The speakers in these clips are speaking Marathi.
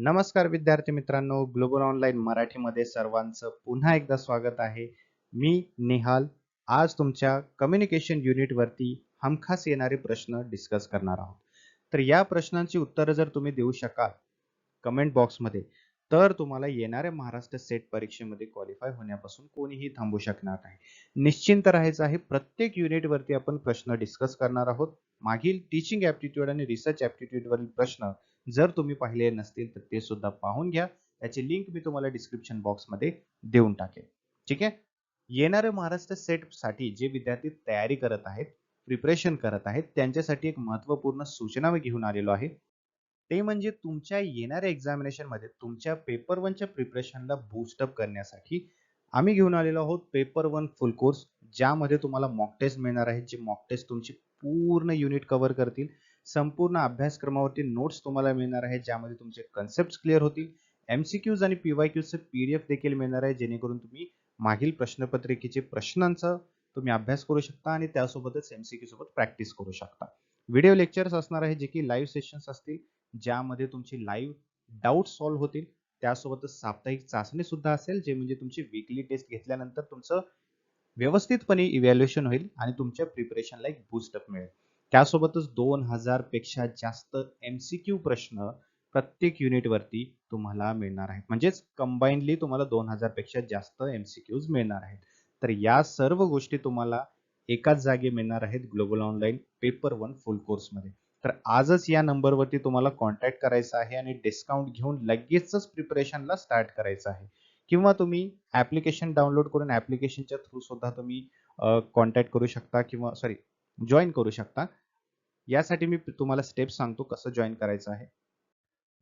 नमस्कार विद्यार्थी मित्रांनो ग्लोबल ऑनलाईन मराठीमध्ये सर्वांचं पुन्हा एकदा स्वागत आहे. मी निहाल. आज तुमच्या कम्युनिकेशन युनिटवरती हमखास येणारे प्रश्न डिस्कस करणार आहोत. तर या प्रश्नांची उत्तरं जर तुम्ही देऊ शकाल कमेंट बॉक्समध्ये तर तुम्हाला येणाऱ्या महाराष्ट्र सेट परीक्षेमध्ये क्वालिफाय होण्यापासून कोणीही थांबू शकणार नाही. निश्चिंत राहायचं आहे प्रत्येक युनिटवरती आपण प्रश्न डिस्कस करणार आहोत. मागील टीचिंग ऍप्टिट्यूड आणि रिसर्च ऍप्टिट्यूड वरील प्रश्न जर तुम्ही पाहिले नसतील तर ते सुद्धा पाहून घ्या. त्याची लिंक मी तुम्हाला डिस्क्रिप्शन बॉक्समध्ये देऊन टाकेल ठीक आहे? येणाऱ्या महाराष्ट्र सेटसाठी जे विद्यार्थी तयारी करत आहेत प्रिपरेशन करत आहेत त्यांच्यासाठी एक महत्त्वपूर्ण सूचना मी घेऊन आलेलो आहे. ते म्हणजे तुमच्या येणाऱ्या एक्झामिनेशनमध्ये तुमच्या पेपर वनच्या प्रिपरेशनला बूस्टअप करण्यासाठी आम्ही घेऊन आलेलो आहोत पेपर वन फुल कोर्स ज्यामध्ये तुम्हाला मॉक टेस्ट मिळणार आहेत जे मॉक टेस्ट तुमची पूर्ण युनिट कव्हर करतील. संपूर्ण अभ्यासक्रमावरती नोट्स तुम्हाला मिळणार आहेत ज्यामध्ये तुमचे कन्सेप्ट क्लिअर होतील. एमसीक्यूज आणि पीवाय पीवायक्यूजचे पीडीएफ देखील मिळणार आहे जेणेकरून तुम्ही मागील प्रश्नपत्रिकेचे प्रश्नांचा तुम्ही अभ्यास करू शकता आणि त्यासोबतच एमसीक्यू सोबत प्रॅक्टिस करू शकता. व्हिडिओ लेक्चर्स असणार आहे जे की लाईव्ह सेशन्स असतील ज्यामध्ये तुमची लाईव्ह डाऊट सॉल्व्ह होतील. त्यासोबतच साप्ताहिक चाचणी सुद्धा असेल जे म्हणजे तुमची वीकली टेस्ट घेतल्यानंतर तुमचं व्यवस्थितपणे इव्हॅल्युएशन होईल आणि तुमच्या प्रिपरेशनला एक बूस्टअप मिळेल. त्यासोबतच दोन हजारपेक्षा जास्त एमसीक्यू प्रश्न प्रत्येक युनिटवरती तुम्हाला मिळणार आहेत. म्हणजेच कंबाईनली तुम्हाला दोन हजारपेक्षा जास्त एमसीक्यूज मिळणार आहेत. तर या सर्व गोष्टी तुम्हाला एकाच जागी मिळणार आहेत global online paper one full कोर्समध्ये तर आजच या नंबरवरती तुम्हाला कॉन्टॅक्ट करायचा आहे आणि डिस्काउंट घेऊन लगेचच प्रिपरेशनला स्टार्ट करायचं आहे. किंवा तुम्ही ऍप्लिकेशन डाउनलोड करून ऍप्लिकेशनच्या थ्रू सुद्धा तुम्ही कॉन्टॅक्ट करू शकता किंवा सॉरी जॉईन करू शकता. यासाठी मी तुम्हाला स्टेप सांगतो कसं जॉईन करायचं आहे.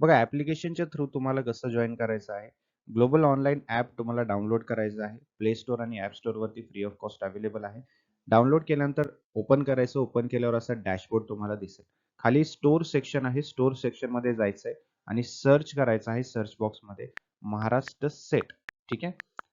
बघा ऍप्लिकेशनच्या थ्रू तुम्हाला कसं जॉईन करायचं आहे. ग्लोबल ऑनलाईन ॲप तुम्हाला डाउनलोड करायचं आहे. प्ले स्टोअर आणि ॲप स्टोअरवरती फ्री ऑफ कॉस्ट अवेलेबल आहे. डाउनलोड केल्यानंतर ओपन करायचं ओपन केल्यावर असा डॅशबोर्ड तुम्हाला दिसेल. खाली स्टोर सेक्शन आहे. स्टोर सेक्शनमध्ये जायचं आहे आणि सर्च करायचं आहे सर्च बॉक्समध्ये महाराष्ट्र सेट ठीक आहे?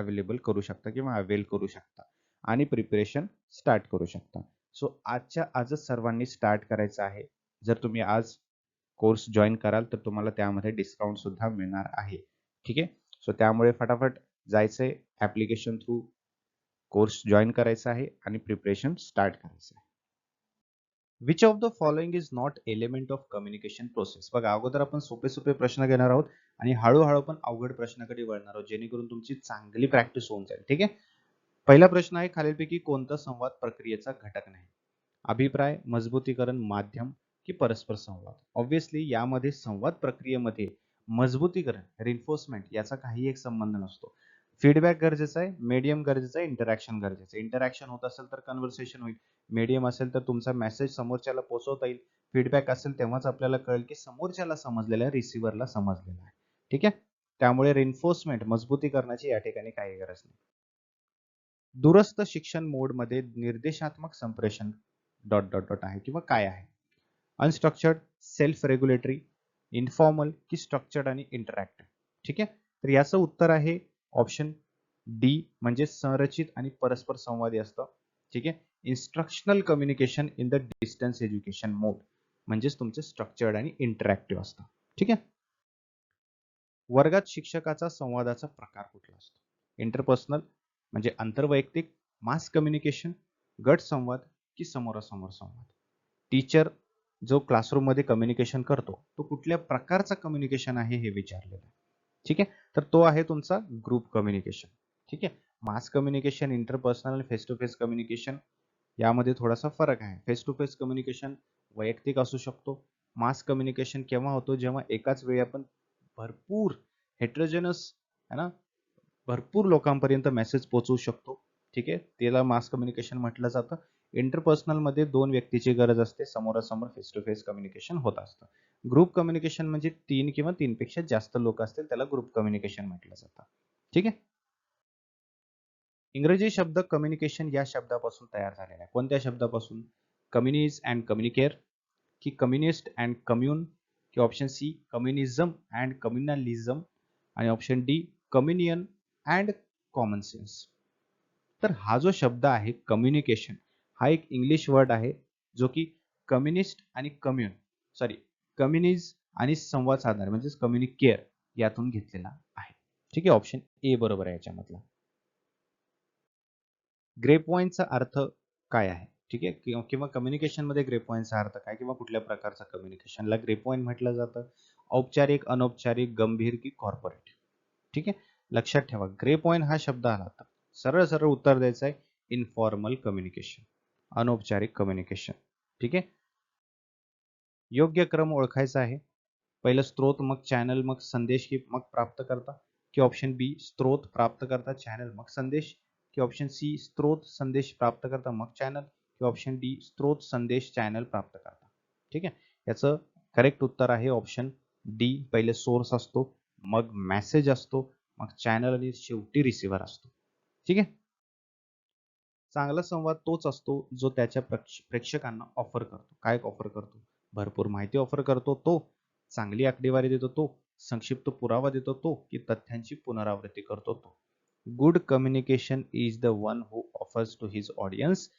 अवेलेबल करू शकता किंवा अवेल करू शकता. आणि प्रिपरेशन स्टार्ट करू शकता. सो आजच्या आजच सर्वांनी स्टार्ट करायचं आहे. जर तुम्ही आज कोर्स जॉईन कराल तर तुम्हाला त्यामध्ये डिस्काउंट सुद्धा मिळणार आहे. ठीक आहे? सो त्यामुळे फटाफट जायचंय. ऍप्लिकेशन थ्रू कोर्स जॉईन करायचा आहे आणि प्रिपरेशन स्टार्ट करायचं आहे. Which of the following is not element of communication process बघा अगोदर आपण सोपे सोपे प्रश्न घेणार आहोत. आणि हळूहळू पण अवघड प्रश्नाकडे वळणार आहोत जेणेकरून तुमची चांगली प्रॅक्टिस होऊन जाईल ठीक आहे? पहिला प्रश्न आहे खालीलपैकी कोणता संवाद प्रक्रियेचा घटक नाही? अभिप्राय मजबूतीकरण माध्यम की परस्पर संवाद? ऑब्विसली यामध्ये संवाद प्रक्रियेमध्ये मजबूतीकरण रिन्फोर्समेंट याचा काही एक संबंध नसतो. फीडबॅक गरजेचा आहे मीडियम गरजेचं आहे इंटरॅक्शन गरजेचं आहे. इंटरॅक्शन होत असेल तर कन्व्हर्सेशन होईल. मीडियम असेल तर तुमचा मेसेज समोरच्याला पोहोचवता येईल. फीडबॅक असेल तेव्हाच आपल्याला कळेल की समोरच्याला समजलेला आहे रिसिव्हरला समजलेला आहे. ठीक आहे? त्यामुळे रेन्फोर्समेंट मजबूतीकरणाची या ठिकाणी काही गरज नाही. दुरस्त शिक्षण मोडमध्ये निर्देशात्मक संप्रेषण डॉट डॉट डॉट आहे किंवा काय आहे? अनस्ट्रक्चर्ड सेल्फ रेग्युलेटरी इन्फॉर्मल की स्ट्रक्चर्ड आणि इंटरॅक्टिव्ह ठीक आहे? तर याचं उत्तर आहे ऑप्शन डी म्हणजे संरचित आणि परस्पर संवादी असतं. ठीक आहे? Instructional communication in the distance education mode म्हणजेच तुमचं स्ट्रक्चर्ड आणि इंटरॅक्टिव्ह असतं. ठीक आहे? वर्गात शिक्षकाचा संवादाचा प्रकार कुठला असतो? इंटरपर्सनल म्हणजे आंतरवैयक्तिक मास कम्युनिकेशन गट संवाद की समोरासमोर संवाद? टीचर जो क्लासरूममध्ये कम्युनिकेशन करतो तो कुठल्या प्रकारचा कम्युनिकेशन आहे हे विचारलेलं आहे. ठीक आहे? तर तो आहे तुमचा ग्रुप कम्युनिकेशन ठीक आहे? मास कम्युनिकेशन इंटरपर्सनल आणि फेस टू फेस कम्युनिकेशन यामध्ये थोडासा फरक आहे. फेस टू फेस कम्युनिकेशन वैयक्तिक असू शकतो. मास कम्युनिकेशन केव्हा होतो? जेव्हा एकाच वेळी आपण भरपूर हेट्रोजेनस है ना? भरपूर लोकांपर्यंत मेसेज पोहोचवू शकतो. ठीक आहे? त्याला मास कम्युनिकेशन म्हटलं जातं. इंटरपर्सनलमध्ये दोन व्यक्तीची गरज असते. समोरासमोर फेस टू फेस कम्युनिकेशन होत असतं. ग्रुप कम्युनिकेशन म्हणजे तीन किंवा तीनपेक्षा जास्त लोक असतील त्याला ग्रुप कम्युनिकेशन म्हटलं जातं. ठीक आहे? इंग्रजी शब्द कम्युनिकेशन या शब्दापासून तयार झालेला आहे. कोणत्या शब्दापासून? कम्युनिज अँड कम्युनिकेअर की कम्युनिस्ट अँड कम्युन की option C communism and communalism आणि option D communion and common sense तर हा जो शब्द आहे कम्युनिकेशन हा एक इंग्लिश वर्ड आहे जो की कम्युनिस्ट आणि कम्युन सॉरी कम्युनिज आणि संवाद साधणारे म्हणजेच कम्युनिकेअर यातून घेतलेला आहे. ठीक आहे ऑप्शन ए बरोबर आहे याच्यामधला. ग्रेप पॉईंटचा अर्थ काय आहे? ठीक आहे? किंवा किंवा कम्युनिकेशन ग्रे पॉईंटचा अर्थ काय? किंवा कुठल्या प्रकारचा कम्युनिकेशनला ग्रे पॉईंट म्हटलं जातं? औपचारिक अनौपचारिक गंभीर की कॉर्पोरेट ठीक आहे? लक्षात ठेवा. ग्रे पॉईंट हा शब्द आला तर सरळ सरळ उत्तर द्यायचं आहे. इनफॉर्मल कम्युनिकेशन अनौपचारिक कम्युनिकेशन ठीक आहे? योग्य क्रम ओळखायचा आहे. पहिलं स्त्रोत मग चॅनल मग संदेश की मग प्राप्त करता. की ऑप्शन बी स्त्रोत प्राप्त करता चॅनल मग संदेश. की ऑप्शन सी स्त्रोत संदेश प्राप्त करता मग चॅनल किंवा ऑप्शन डी स्त्रोत संदेश चॅनल प्राप्त करता. ठीक आहे? याचं करेक्ट उत्तर आहे ऑप्शन डी पहिले सोर्स असतो मग मेसेज असतो मग चॅनल आणि शेवटी रिसिव्हर असतो. ठीक आहे? चांगला संवाद तोच असतो जो त्याच्या प्रेक्षकांना ऑफर करतो. काय ऑफर करतो? भरपूर माहिती ऑफर करतो तो. चांगली आकडेवारी देतो तो. संक्षिप्त पुरावा देतो तो की तथ्यांची पुनरावृत्ती करतो तो. Good communication is the one who offers to his audience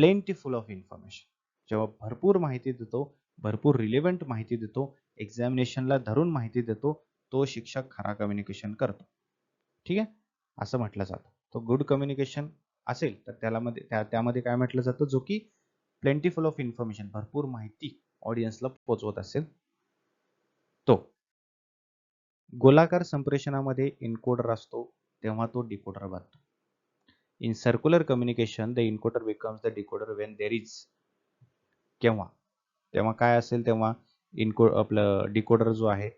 plentiful of information जेव्हा भरपूर माहिती देतो भरपूर रिलेव्हंट माहिती देतो एक्झामिनेशनला धरून माहिती देतो तो शिक्षक खरा कम्युनिकेशन करतो. ठीक आहे? असं म्हटलं जातं. तो गुड कम्युनिकेशन असेल तर त्याला मध्ये त्या त्यामध्ये काय म्हटलं जातं? जो की प्लेंटीफुल ऑफ इन्फॉर्मेशन भरपूर माहिती ऑडियन्सला पोचवत असेल. तो. गोलाकार संप्रेषणामध्ये इनकोडर असतो तेव्हा तो डिकोडर बनतो. In circular communication the encoder becomes the decoder when there is केव्हा? तेव्हा काय असेल तेव्हा? इनको आपलं डिकोडर जो आहे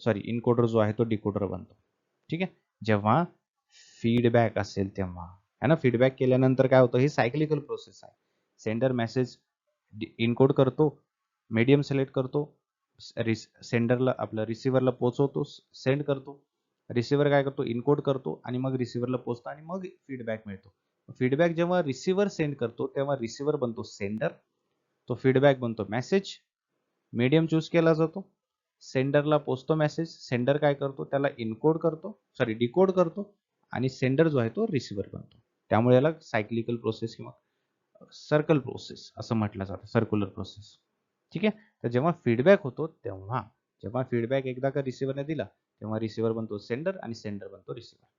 सॉरी इनकोडर जो आहे तो डिकोडर बनतो. ठीक आहे? जेव्हा फीडबॅक असेल तेव्हा. है ना? फीडबॅक केल्यानंतर काय होतं? ही सायकलिकल प्रोसेस आहे. सेंडर मेसेज इनकोड करतो मीडियम सिलेक्ट करतो सेंडरला आपलं रिसिव्हरला पोहोचवतो सेंड करतो. रिसिव्हर काय करतो? इनकोड करतो आणि मग रिसिव्हरला पोचतो आणि मग फीडबॅक मिळतो. फीडबॅक जेव्हा रिसिव्हर सेंड करतो तेव्हा रिसिव्हर बनतो सेंडर तो फीडबॅक बनतो मेसेज मीडियम चूज केला जातो. सेंडरला पोचतो मेसेज सेंडर काय करतो? त्याला इनकोड करतो. सॉरी डिकोड करतो. आणि सेंडर जो आहे तो रिसिव्हर बनतो. त्यामुळे याला सायक्लिकल प्रोसेस किंवा सर्कल प्रोसेस असं म्हटलं जातं. सर्क्युलर प्रोसेस ठीक आहे? तर जेव्हा फीडबॅक होतो तेव्हा जेव्हा फीडबॅक एकदा का रिसिव्हरने दिला तेव्हा रिसिव्हर बनतो सेंडर आणि सेंडर बनतो रिसिव्हर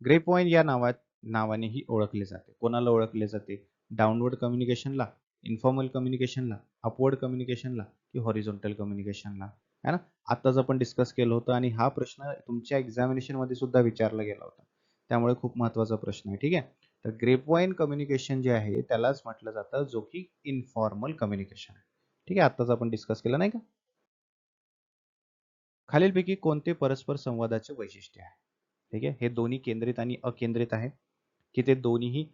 ग्रे पॉईंट या नावात नावानेही ओळखले जाते. कोणाला ओळखले जाते? डाउनवर्ड कम्युनिकेशनला इन्फॉर्मल कम्युनिकेशनला अपवर्ड कम्युनिकेशनला की हॉरिझॉन्टल कम्युनिकेशनला है ना? आताच आपण डिस्कस केलं होतं आणि हा प्रश्न तुमच्या एक्झामिनेशनमध्ये सुद्धा विचारला गेला होता. त्यामुळे खूप महत्त्वाचा प्रश्न आहे ठीक आहे? तर ग्रेपवाईन कम्युनिकेशन जे आहे त्यालाच म्हटलं जातं जो की इनफॉर्मल कम्युनिकेशन आहे. ठीक आहे आताच आपण डिस्कस केलं नाही का? खालीलपैकी कोणते परस्पर संवादाचे वैशिष्ट्य आहे? ठीक आहे हे दोन्ही केंद्रित आणि अकेंद्रित आहे. की ते दोन्हीही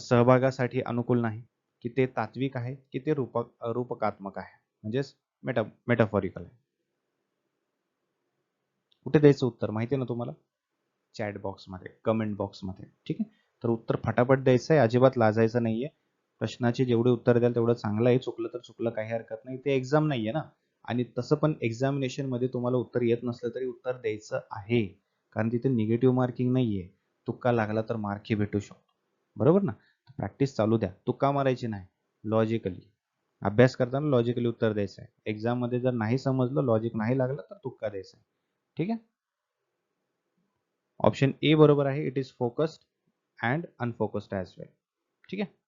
सहभागासाठी अनुकूल नाही. की ते तात्विक आहे की ते रूप रूपकात्मक आहे. म्हणजेच मेटा मेटाफॉरिकल आहे. कुठे द्यायचं उत्तर? माहिती आहे ना तुम्हाला? चॅट बॉक्समध्ये कमेंट बॉक्समध्ये. ठीक आहे तर उत्तर फटाफट द्यायचं आहे अजिबात लाजायचं नाहीये. प्रश्नाचे जेवढे उत्तर द्याल तेवढं चांगलं आहे चुकलं तर चुकलं काही हरकत नाही. ते एक्झाम नाही आहे ना. आणि तसं पण एक्झामिनेशनमध्ये तुम्हाला उत्तर येत नसलं तरी उत्तर द्यायचं आहे. कारण तिथे निगेटिव्ह मार्किंग नाही आहे तुक्का लागला तर मार्कही भेटू शकतो. बरोबर ना? प्रॅक्टिस चालू द्या. तुक्का मारायची नाही. लॉजिकली अभ्यास करताना लॉजिकली उत्तर द्यायचं आहे. एक्झाममध्ये जर नाही समजलं लॉजिक नाही लागलं तर तुक्का द्यायचा आहे. ठीक आहे? ऑप्शन ए बरोबर आहे. It is focused and unfocused as well ठीक आहे?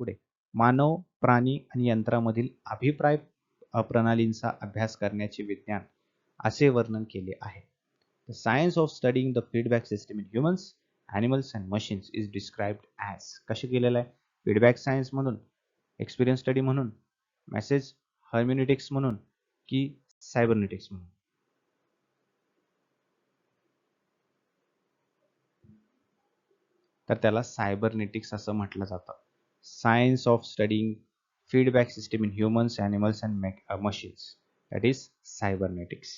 पुढे. मानव प्राणी आणि यंत्रामधील अभिप्राय प्रणालींचा अभ्यास करण्याचे विज्ञान असे वर्णन केले आहे. The science of studying the feedback system in humans animals and machines is described as कसे केलेलं आहे? फीडबॅक सायन्स म्हणून एक्सपिरियन्स स्टडी म्हणून मेसेज हर्म्युनिटिक्स म्हणून की सायबरनेटिक्स म्हणून? तर त्याला सायबरनेटिक्स असं म्हटलं जातं. Science of studying feedback system in humans, animals, and mech- uh, machines. That is cybernetics.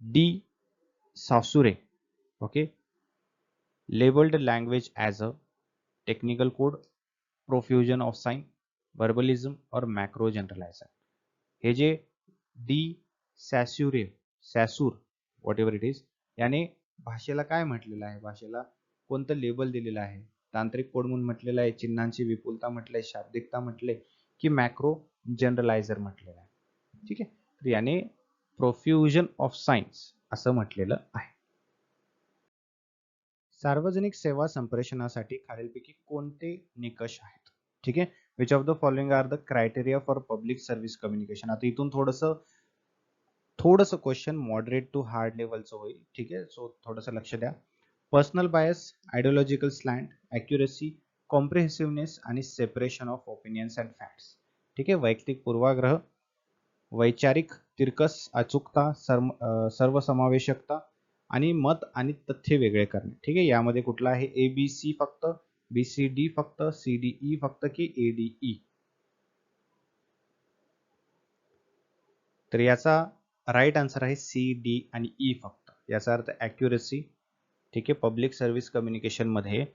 D. Saussure, okay, labeled language as a technical code, profusion of sign, verbalism, or macro generalizer. हे जे de Saussure Saussure whatever it is याने भाषेला काय म्हटलेलं आहे भाषेला कोणतं लेबल दिलेलं आहे तांत्रिक कोड म्हणून म्हटलेला आहे चिन्हांची विपुलता म्हटलंय शाब्दिकता म्हटले की मॅक्रो जनरलायझर म्हटलेला आहे. ठीक आहे? तर याने प्रोफ्युजन ऑफ सायन्स असं म्हटलेलं आहे. सार्वजनिक सेवा संप्रेषणासाठी खालीलपैकी कोणते निकष आहेत? ठीक आहे? Which of the following are the criteria for public service communication आता इथून थोडस थोडस क्वेश्चन मॉडरेट टू हार्ड लेवलचं होईल. ठीक आहे? सो थोडंसं लक्ष द्या. Personal bias ideological slant accuracy comprehensiveness आणि separation of opinions and facts ठीक आहे? वैयक्तिक पूर्वाग्रह वैचारिक तिरकस अचूकता सर्व सर्वसमावेशकता आणि मत आणि तथ्य वेगळे करणे. ठीक आहे? यामध्ये कुठला आहे? ए बी सी फक्त बी सी डी फक्त सी डी ई फक्त की ए डी ई तर याचा राईट आन्सर आहे सी डी आणि ई फक्त. याचा अर्थ ॲक्युरसी ठीक आहे? पब्लिक सर्व्हिस कम्युनिकेशनमध्ये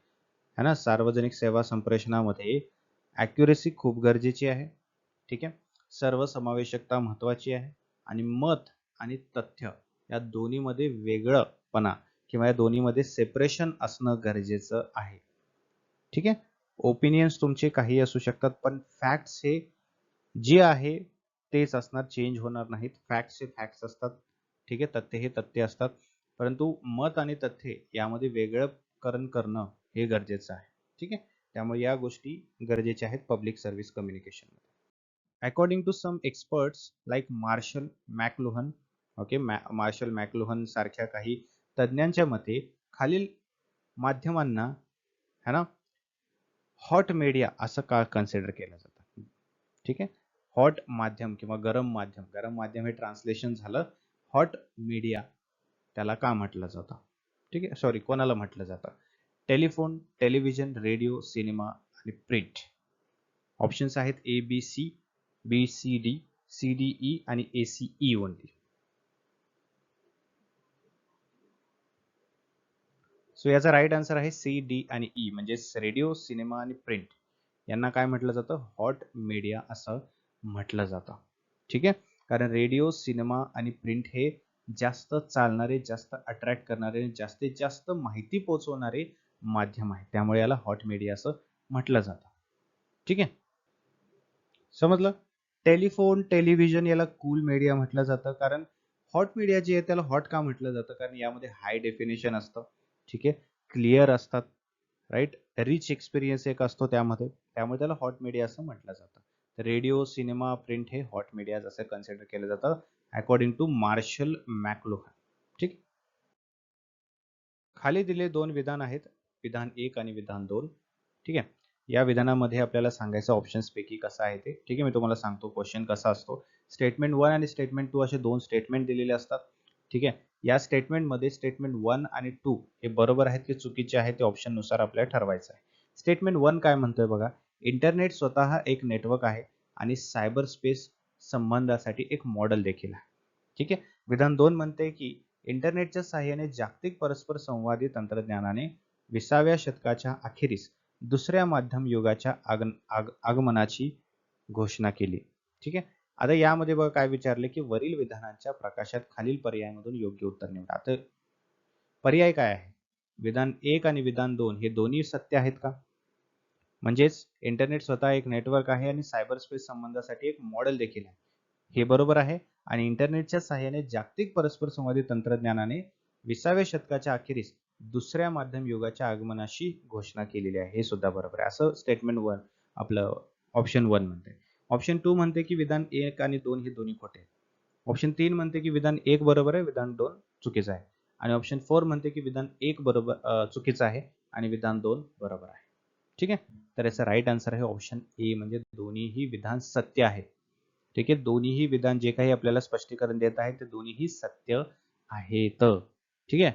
है ना सार्वजनिक सेवा संप्रेषणामध्ये ॲक्युरेसी खूप गरजेची आहे. ठीक आहे? सर्वसमावेशकता महत्वाची आहे. आणि मत आणि तथ्य या दोन्हीमध्ये वेगळंपणा किंवा या दोन्हीमध्ये सेपरेशन असणं गरजेचं आहे. ठीक आहे? ओपिनियन्स तुमचे काही असू शकतात पण फॅक्ट्स हे जे आहे तेच असणार चेंज होणार नाहीत. फॅक्ट्स हे फॅक्ट्स असतात. ठीक आहे? तथ्य हे तथ्य असतात. परंतु मत आणि तथ्य यामध्ये वेगळंकरण करणं हे गरजेचं आहे. ठीक आहे? त्यामुळे या गोष्टी गरजेच्या आहेत public service कम्युनिकेशनमध्ये. According to some experts like Marshall McLuhan okay Marshall McLuhan सारख्या काही तज्ज्ञांच्या मते खालील माध्यमांना है ना? हॉट मीडिया असं का कन्सिडर केलं जातं? ठीक आहे? हॉट माध्यम किंवा गरम माध्यम गरम माध्यम हे ट्रान्सलेशन झालं हॉट मीडिया त्याला का म्हटलं जातं? ठीक आहे? सॉरी कोणाला म्हटलं जातं? टेलिफोन टेलिव्हिजन रेडिओ सिनेमा आणि प्रिंट. ऑप्शन्स आहेत A B C B C D C D E आणि A C E only so याचा राईट आन्सर आहे सी डी आणि e. ई म्हणजे रेडिओ सिनेमा आणि प्रिंट. यांना काय म्हटलं जातं? हॉट मीडिया असं म्हटलं जातं. ठीक आहे? कारण रेडिओ सिनेमा आणि प्रिंट हे जास्त चालणारे जास्त अट्रॅक्ट करणारे जास्तीत जास्त माहिती पोहोचवणारे माध्यम आहे. त्यामुळे याला हॉट मीडिया असं म्हटलं जातं. ठीक आहे? समजलं? टेलिफोन टेलिव्हिजन याला कूल मीडिया म्हटलं जातं. कारण हॉट मीडिया जे आहे त्याला हॉट का म्हटलं जातं? कारण यामध्ये हाय डेफिनेशन असतं. ठीक आहे? क्लिअर असतात. राईट? रिच एक्सपिरियन्स एक असतो त्यामध्ये. त्यामुळे त्याला हॉट मीडिया असं म्हटलं जातं. रेडिओ सिनेमा प्रिंट हे हॉट मीडिया असं कन्सिडर केलं जातं अकॉर्डिंग टू मार्शल मॅकलोहन ठीक? खाली दिले दोन विधान आहेत. विधान एक आणि विधान दोन. ठीक आहे? या विधानामध्ये आपल्याला सांगायचं ऑप्शन्सपैकी कसं आहे ते. ठीक आहे? मी तुम्हाला सांगतो क्वेश्चन कसा असतो. स्टेटमेंट वन आणि स्टेटमेंट टू असे दोन स्टेटमेंट दिलेले असतात. ठीक आहे? या स्टेटमेंटमध्ये स्टेटमेंट वन आणि टू हे बरोबर आहेत की चुकीचे आहे ते ऑप्शननुसार आपल्याला ठरवायचं आहे. स्टेटमेंट वन काय म्हणतोय बघा? इंटरनेट स्वतः एक नेटवर्क आहे आणि सायबर स्पेस संबंधासाठी एक मॉडेल देखील आहे. ठीक आहे? विधान दोन म्हणते की इंटरनेटच्या सहाय्याने जागतिक परस्पर संवादी तंत्रज्ञानाने विसाव्या शतकाच्या अखेरीस दुसऱ्या माध्यम युगाच्या आग आग आगमनाची घोषणा केली. ठीक आहे? आता यामध्ये बघा काय विचारले की वरील विधानांच्या प्रकाशात खालील पर्यायामधून योग्य उत्तर निवडा आता पर्याय काय आहे? विधान एक आणि विधान दोन हे दोन्ही सत्य आहेत का? म्हणजेच इंटरनेट स्वतः एक नेटवर्क आहे आणि सायबर स्पेस संबंधासाठी एक मॉडेल देखील आहे. हे बरोबर आहे आणि इंटरनेटच्या सहाय्याने जागतिक परस्पर संवादी तंत्रज्ञानाने विसाव्या शतकाच्या अखेरीस दुसऱ्या माध्यम युगाच्या आगमनाशी घोषणा केलेली आहे. हे सुद्धा बरोबर आहे. असं स्टेटमेंट वन आपलं ऑप्शन वन म्हणते. ऑप्शन टू म्हणते की विधान एक आणि दोन हे दोन्ही खोटे ऑप्शन तीन म्हणते की विधान एक बरोबर आहे विधान दोन चुकीचं आहे. आणि ऑप्शन फोर म्हणते की विधान एक बरोबर चुकीचं आहे आणि विधान दोन बरोबर आहे. ठीक आहे? तर याचा राईट आन्सर आहे ऑप्शन ए म्हणजे दोन्हीही विधान सत्य आहे. ठीक आहे? दोन्हीही विधान जे काही आपल्याला स्पष्टीकरण देत आहे ते दोन्हीही सत्य आहेत. ठीक आहे?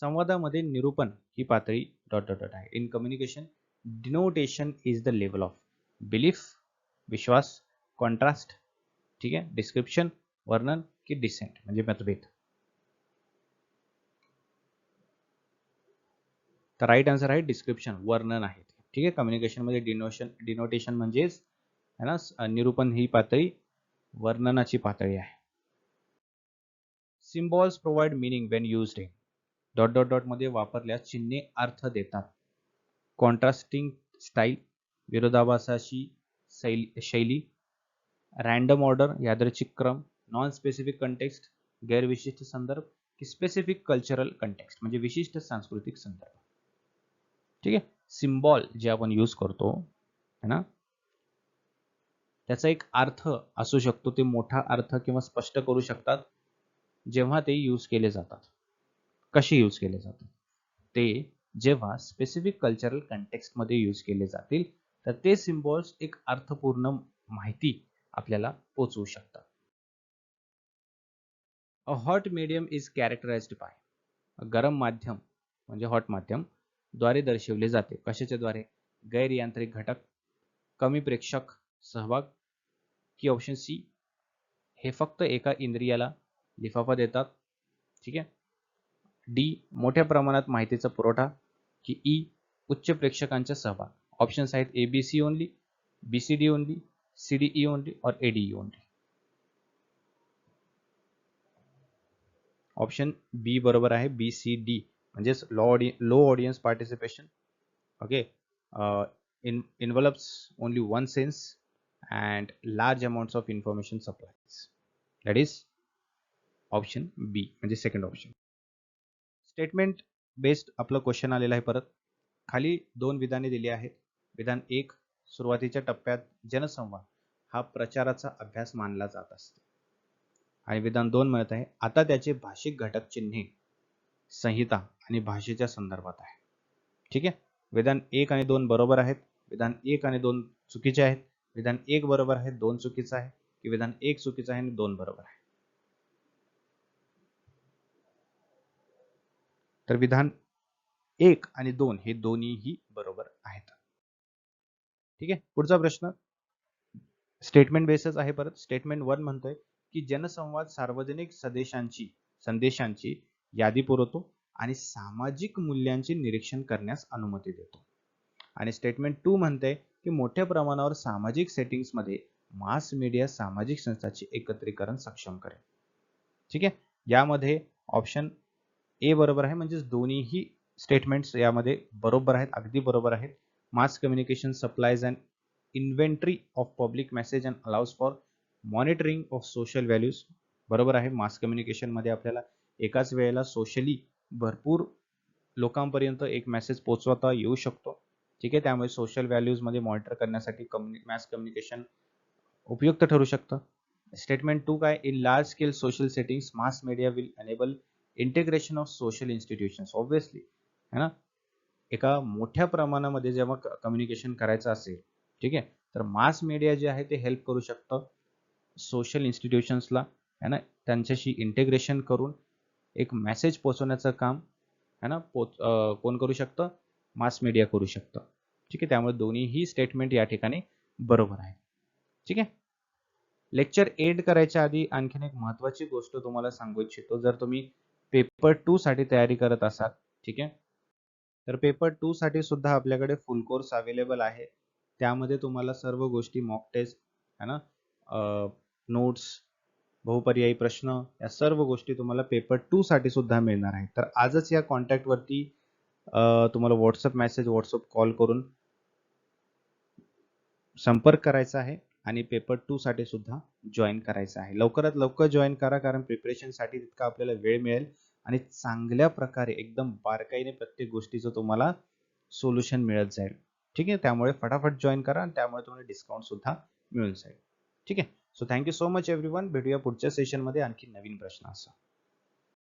संवादामध्ये निरूपण ही पातळी डॉट डॉट डॉट आहे. In communication denotation is the level of belief Vishwas contrast ठीक आहे? डिस्क्रिप्शन वर्णन की डिसेंट म्हणजे मतभेद. तर राईट आन्सर आहे डिस्क्रिप्शन वर्णन आहे. ठीक आहे? कम्युनिकेशनमध्ये डिनोशन डिनोटेशन म्हणजेच है ना निरूपण ही पातळी वर्णनाची पातळी आहे. Symbols provide meaning when used in dot dot डॉटमध्ये वापरल्यास चिन्हे अर्थ देतात. कॉन्ट्रास्टिंग स्टाईल विरोधाभासाची शैली रॅन्डम ऑर्डर यादृच्छिक क्रम नॉन स्पेसिफिक कंटेक्स्ट गैरविशिष्ट संदर्भ की स्पेसिफिक कल्चरल कंटेक्स्ट म्हणजे विशिष्ट सांस्कृतिक संदर्भ. ठीक आहे? सिम्बॉल जे आपण यूज करतो है ना? त्याचा एक अर्थ असू शकतो ते मोठा अर्थ किंवा स्पष्ट करू शकतात जेव्हा ते यूज केले जातात. कसे यूज केले जातात ते जेव्हा स्पेसिफिक कल्चरल कंटेक्स्टमध्ये यूज केले जातील तर ते सिम्बॉल्स एक अर्थपूर्ण माहिती आपल्याला पोचवू शकतात. A hot medium is characterized by गरम माध्यम म्हणजे हॉट माध्यमद्वारे दर्शवले जाते. कशाच्या द्वारे? गैरयांत्रिक घटक कमी प्रेक्षक सहभाग की ऑप्शन सी हे फक्त एका इंद्रियाला लिफाफा देतात. ठीक आहे? डी मोठ्या प्रमाणात माहितीचा पुरवठा की ई उच्च प्रेक्षकांचा सहभाग. ऑप्शन्स आहेत A B C only B C D only C D E only or A D E only option B बरोबर आहे बी सी डी म्हणजेच low ऑडिय low audience participation okay in involves only one sense and large amounts of information supply that is option B म्हणजे सेकंड ऑप्शन स्टेटमेंट बेस्ड आपलं क्वेश्चन आलेलं आहे परत. खाली दोन विधाने दिली आहेत. विधान एक सुरुवातीच्या टप्प्यात जनसंवाद. हा प्रचाराचा अभ्यास मानला जात असतो. आणि विधान दोन म्हणत आहे आता त्याचे भाषिक घटक चिन्हे संहिता आणि भाषेच्या संदर्भात आहे. ठीक आहे? विधान एक आणि दोन बरोबर आहेत. विधान एक आणि दोन चुकीचे आहेत. विधान एक बरोबर आहे दोन चुकीचं आहे. की विधान एक चुकीचं आहे आणि दोन बरोबर आहे. तर विधान एक आणि दोन हे दोन्हीही बरोबर आहेत. ठीक आहे? पुढचा प्रश्न. स्टेटमेंट बेसच आहे परत. स्टेटमेंट वन म्हणतोय की जनसंवाद सार्वजनिक संदेशांची संदेशांची यादी पुरवतो आणि सामाजिक मूल्यांचे निरीक्षण करण्यास अनुमती देतो. आणि स्टेटमेंट टू म्हणते की मोठ्या प्रमाणावर सामाजिक सेटिंग्समध्ये मास मीडिया सामाजिक संस्थांचे एकत्रीकरण सक्षम करेल. ठीक आहे? यामध्ये ऑप्शन ए बरोबर आहे म्हणजेच दोन्हीही स्टेटमेंट्स यामध्ये बरोबर आहेत अगदी बरोबर आहेत. Mass communication supplies and inventory of public message and allows for monitoring of social values बरोबर आहे मास कम्युनिकेशनमध्ये आपल्याला एकाच वेळेला सोशली भरपूर लोकांपर्यंत एक मेसेज पोचवता येऊ शकतो. ठीक आहे त्यामुळे सोशल व्हॅल्यूजमध्ये मॉनिटर करण्यासाठी कम्युनि मॅस कम्युनिकेशन उपयुक्त ठरू शकतं. स्टेटमेंट टू काय in large scale social settings mass media will enable integration of social institutions obviously है ना? एका मोठ्या प्रमाणामध्ये जेव्हा कम्युनिकेशन करायचं असेल ठीक आहे? तर मास मीडिया जे आहे ते हेल्प करू शकतं सोशल इन्स्टिट्यूशन्सला है ना? त्यांच्याशी इंटिग्रेशन करून एक मेसेज पोचवण्याचं काम है ना? पोच कोण करू शकतं? मास मीडिया करू शकतं. ठीक आहे? त्यामुळे दोन्हीही स्टेटमेंट या ठिकाणी बरोबर आहे ठीक आहे? लेक्चर एड करायच्या आधी आणखीन एक महत्वाची गोष्ट तुम्हाला सांगू इच्छितो. जर तुम्ही पेपर टू साठी तयारी करत असाल ठीक आहे? तर पेपर टू साठी सुद्धा आपल्याकडे फुल कोर्स अवेलेबल आहे. त्यामध्ये तुम्हाला सर्व गोष्टी मॉक टेस्ट है ना? नोट्स बहुपर्यायी प्रश्न या सर्व गोष्टी तुम्हाला पेपर टू साठी सुद्धा मिळणार आहे तर आजच या कॉन्टॅक्ट वरती तुम्हाला व्हॉट्सअप मेसेज व्हॉट्सअप कॉल करून संपर्क करायचा आहे. आणि पेपर टू साठी सुद्धा जॉईन करायचं आहे. लवकरात लवकर जॉईन करा कारण प्रिपरेशनसाठी तितका आपल्याला वेळ मिळेल आणि चांगल्या प्रकारे एकदम बारकाईने प्रत्येक गोष्टीचं तुम्हाला सोल्युशन मिळत जाईल. ठीक आहे? त्यामुळे फटाफट जॉईन करा आणि त्यामुळे तुम्हाला डिस्काउंट सुद्धा मिळून जाईल. ठीक आहे? So thank you so much everyone भेटूया पुढच्या सेशनमध्ये आणखी नवीन प्रश्न असा